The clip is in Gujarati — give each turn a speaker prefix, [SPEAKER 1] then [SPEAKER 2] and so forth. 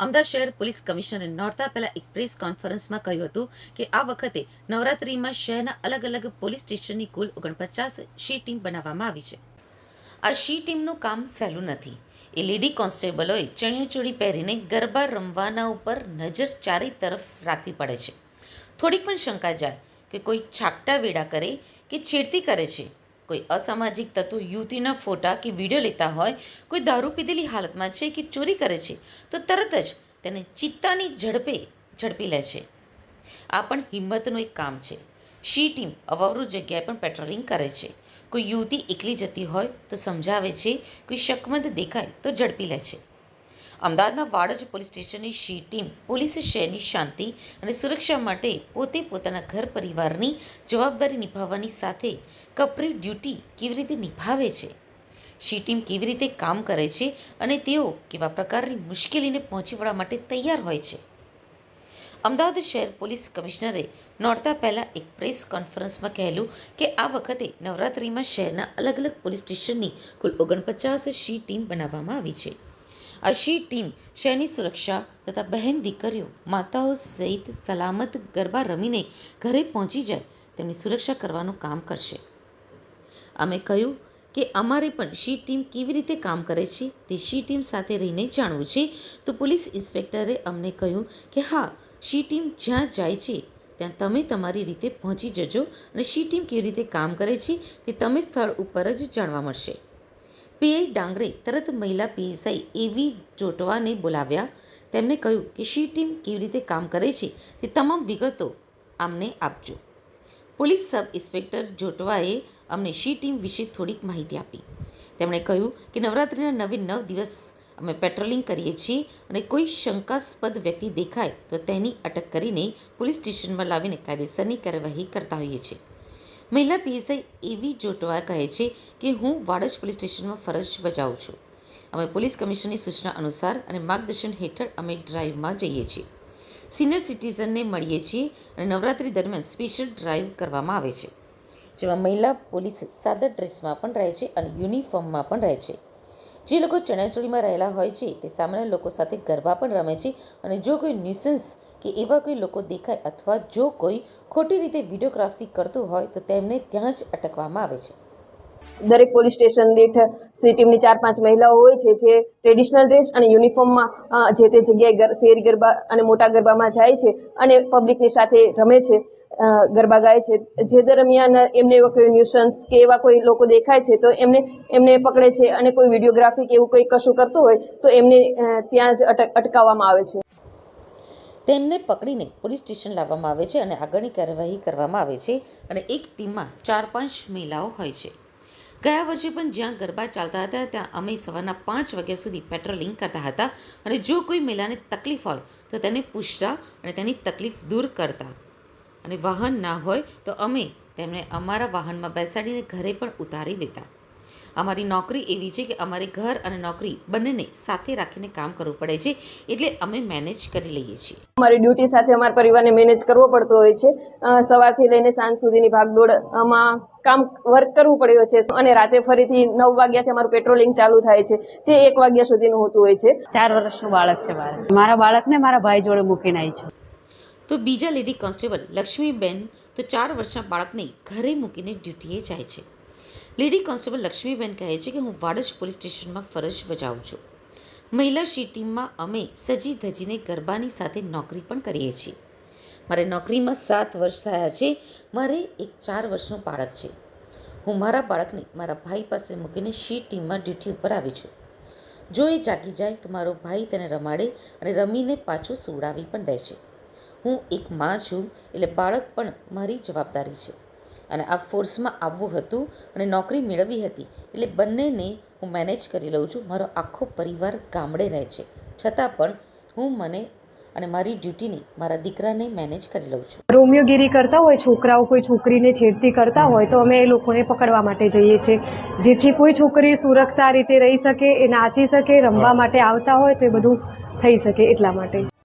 [SPEAKER 1] અમદાવાદ શહેર પોલીસ કમિશનરે નોરતા પહેલા એક પ્રેસ કોન્ફરન્સમાં કહ્યું હતું કે આ વખતે નવરાત્રિમાં શહેરના અલગ અલગ પોલીસ સ્ટેશનની કુલ ઓગણપચાસ શી ટીમ બનાવવામાં આવી છે. આ શી ટીમનું કામ સહેલું નથી. એ લેડી કોન્સ્ટેબલોએ ચણિયાચોળી પહેરીને ગરબા રમવાના ઉપર નજર ચારે તરફ રાખવી પડે છે. થોડીક પણ શંકા જાય કે કોઈ છાકટા વેડા કરે કે છેડતી કરે છે. કોઈ અસામાજિક તત્વો યુવતીના ફોટા કે વીડિયો લેતા હોય, કોઈ દારૂ પીધેલી હાલતમાં છે કે ચોરી કરે છે, તો તરત જ તેને ચિત્તાની ઝડપે ઝડપી લે છે. આ પણ હિંમતનું એક કામ છે. શી ટીમ અવાવરૂ જગ્યાએ પણ પેટ્રોલિંગ કરે છે. કોઈ યુવતી એકલી જતી હોય તો સમજાવે છે, કોઈ શકમંદ દેખાય તો ઝડપી લે છે. અમદાવાદના વાડજ પોલીસ સ્ટેશનની શી ટીમ, પોલીસે શહેરની શાંતિ અને સુરક્ષા માટે પોતે પોતાના ઘર પરિવારની જવાબદારી નિભાવવાની સાથે કપરી ડ્યુટી કેવી રીતે નિભાવે છે? શી ટીમ કેવી રીતે કામ કરે છે અને તેઓ કેવા પ્રકારની મુશ્કેલીને પહોંચી વળવા માટે તૈયાર હોય છે? અમદાવાદ શહેર પોલીસ કમિશનરે નોરતા પહેલાં એક પ્રેસ કોન્ફરન્સમાં કહેલું કે આ વખતે નવરાત્રિમાં શહેરના અલગ અલગ પોલીસ સ્ટેશનની કુલ ઓગણપચાસ શી ટીમ બનાવવામાં આવી છે. આ ટીમ શહેરની સુરક્ષા તથા બહેન દીકરીઓ, માતાઓ સહિત સલામત ગરબા રમીને ઘરે પહોંચી જાય, તેમની સુરક્ષા કરવાનું કામ કરશે. અમે કહ્યું કે અમારે પણ શી ટીમ કેવી રીતે કામ કરે છે તે શી ટીમ સાથે રહીને જાણવું છે તો પોલીસ ઇન્સ્પેક્ટરે અમને કહ્યું કે હા, શી ટીમ જ્યાં જાય છે ત્યાં તમે તમારી રીતે પહોંચી જજો અને શી ટીમ કેવી રીતે કામ કરે છે તે તમે સ્થળ ઉપર જ જાણવા મળશે. પીઆઈ ડાંગરે તરત મહિલા પીએસઆઈ એવી જોટવાને બોલાવ્યા. તેમણે કહ્યું કે શી ટીમ કેવી રીતે કામ કરે છે તે તમામ વિગતો અમને આપજો. પોલીસ સબ ઇન્સ્પેક્ટર જોટવાએ અમને શી ટીમ વિશે થોડીક માહિતી આપી. તેમણે કહ્યું કે નવરાત્રિના નવે નવ દિવસ અમે પેટ્રોલિંગ કરીએ છીએ અને કોઈ શંકાસ્પદ વ્યક્તિ દેખાય તો તેની અટક કરીને પોલીસ સ્ટેશનમાં લાવીને કાયદેસરની કાર્યવાહી કરતા હોઈએ છીએ. મહિલા પીએસઆઈ એવી જોટવા કહે છે કે હું વાડજ પોલીસ સ્ટેશનમાં ફરજ બજાવું છું. અમે પોલીસ કમિશનરની સૂચના અનુસાર અને માર્ગદર્શન હેઠળ અમે ડ્રાઈવમાં જઈએ છીએ. સિનિયર સિટીઝનને મળીએ છીએ અને નવરાત્રી દરમિયાન સ્પેશિયલ ડ્રાઈવ કરવામાં આવે છે. જેમાં મહિલા પોલીસ સાદા ડ્રેસમાં પણ રહે છે અને યુનિફોર્મમાં પણ રહે છે. જે લોકો ચણિયાચોળીમાં રહેલા હોય છે, તે સામાન્ય લોકો સાથે ગરબા પણ રમે છે અને જો કોઈ ન્યુસન્સ કે એવા કોઈ લોકો દેખાય અથવા જો કોઈ ખોટી રીતે વિડીયોગ્રાફી કરતું હોય, તો તેમને ત્યાં જ અટકવામાં આવે છે.
[SPEAKER 2] દરેક પોલીસ સ્ટેશન દીઠ સી ટીમની ચાર પાંચ મહિલાઓ હોય છે, જે ટ્રેડિશનલ ડ્રેસ અને યુનિફોર્મમાં જે તે જગ્યાએ શેર ગરબા અને મોટા ગરબામાં જાય છે અને પબ્લિકની સાથે રમે છે. ગરબા ગાય છે. જે દરમિયાન એમને એવા કોઈ ન્યુસન્સ કે એવા કોઈ લોકો દેખાય છે, તો એમને એમને પકડે છે અને કોઈ વિડીયોગ્રાફી કે એવું કોઈ કશું કરતું હોય, તો એમને ત્યાં જ અટક, અટકાવવામાં આવે છે.
[SPEAKER 1] તેમને પકડીને પોલીસ સ્ટેશન લાવવામાં આવે છે અને આગળની કાર્યવાહી કરવામાં આવે છે અને એક ટીમમાં ચાર પાંચ મહિલાઓ હોય છે. ગયા વર્ષે પણ જ્યાં ગરબા ચાલતા હતા, ત્યાં અમે સવારના પાંચ વાગ્યા સુધી પેટ્રોલિંગ કરતા હતા અને જો કોઈ મહિલાને તકલીફ હોય, તો તેને પૂછતા અને તેની તકલીફ દૂર કરતા. અને વાહન ના હોય તો અમે તેમને અમારા વાહનમાં બેસાડીને ઘરે પણ ઉતારી દેતા. અમારી નોકરી એવી છે કે અમારે ઘર અને નોકરી બંનેને સાથે રાખીને કામ કરવું પડે છે એટલે અમે મેનેજ કરી લઈએ છીએ.
[SPEAKER 2] અમારી ડ્યુટી સાથે અમારા પરિવારને મેનેજ કરવો પડતો હોય છે. સવારથી લઈને સાંજ સુધીની ભાગદોડ આમાં કામ વર્ક કરવું પડ્યું છે અને રાતે ફરીથી નવ વાગ્યાથી અમારું પેટ્રોલિંગ ચાલુ થાય છે જે એક વાગ્યા સુધીનું હોતું હોય છે.
[SPEAKER 3] ચાર વર્ષનું બાળક છે મારે. મારા બાળકને મારા ભાઈ જોડે મૂકીને આવી છું.
[SPEAKER 1] તો બીજા લેડી કોન્સ્ટેબલ લક્ષ્મીબેન તો ચાર વર્ષના બાળકને ઘરે મૂકીને ડ્યુટીએ જાય છે. લેડી કોન્સ્ટેબલ લક્ષ્મીબેન કહે છે કે, હું વાડજ પોલીસ સ્ટેશનમાં ફરજ બજાવું છું. મહિલા શી ટીમમાં અમે સજી ધજીને ગરબાની સાથે નોકરી પણ કરીએ છીએ. મારે નોકરીમાં સાત વર્ષ થયા છે. મારે એક ચાર વર્ષનું બાળક છે. હું મારા બાળકને મારા ભાઈ પાસે મૂકીને શી ટીમમાં ડ્યુટી ઉપર આવી છું. જો એ જાગી જાય તો મારો ભાઈ તેને રમાડે અને રમીને પાછું સુવડાવી પણ દે છે. હું એક માં છું એટલે બાળક પણ મારી જવાબદારી છે. અને આ ફોર્સમાં આવવું હતું અને નોકરી મેળવવી હતી એટલે બંનેને હું મેનેજ કરી લઉં છું. મારો આખો પરિવાર ગામડે રહે છે. છતાં પણ હું મને અને મારી ડ્યુટીને મારા દીકરાને મેનેજ કરી લઉં છું.
[SPEAKER 4] રોમિયોગીરી કરતા હોય છોકરાઓ કોઈ છોકરીને છેડતી કરતા હોય તો અમે એ લોકોને પકડવા માટે જઈએ છીએ. જેથી કોઈ છોકરી સુરક્ષા રીતે રહી શકે એ નાચી શકે રમવા માટે આવતા હોય તો એ બધું થઈ શકે એટલા માટે.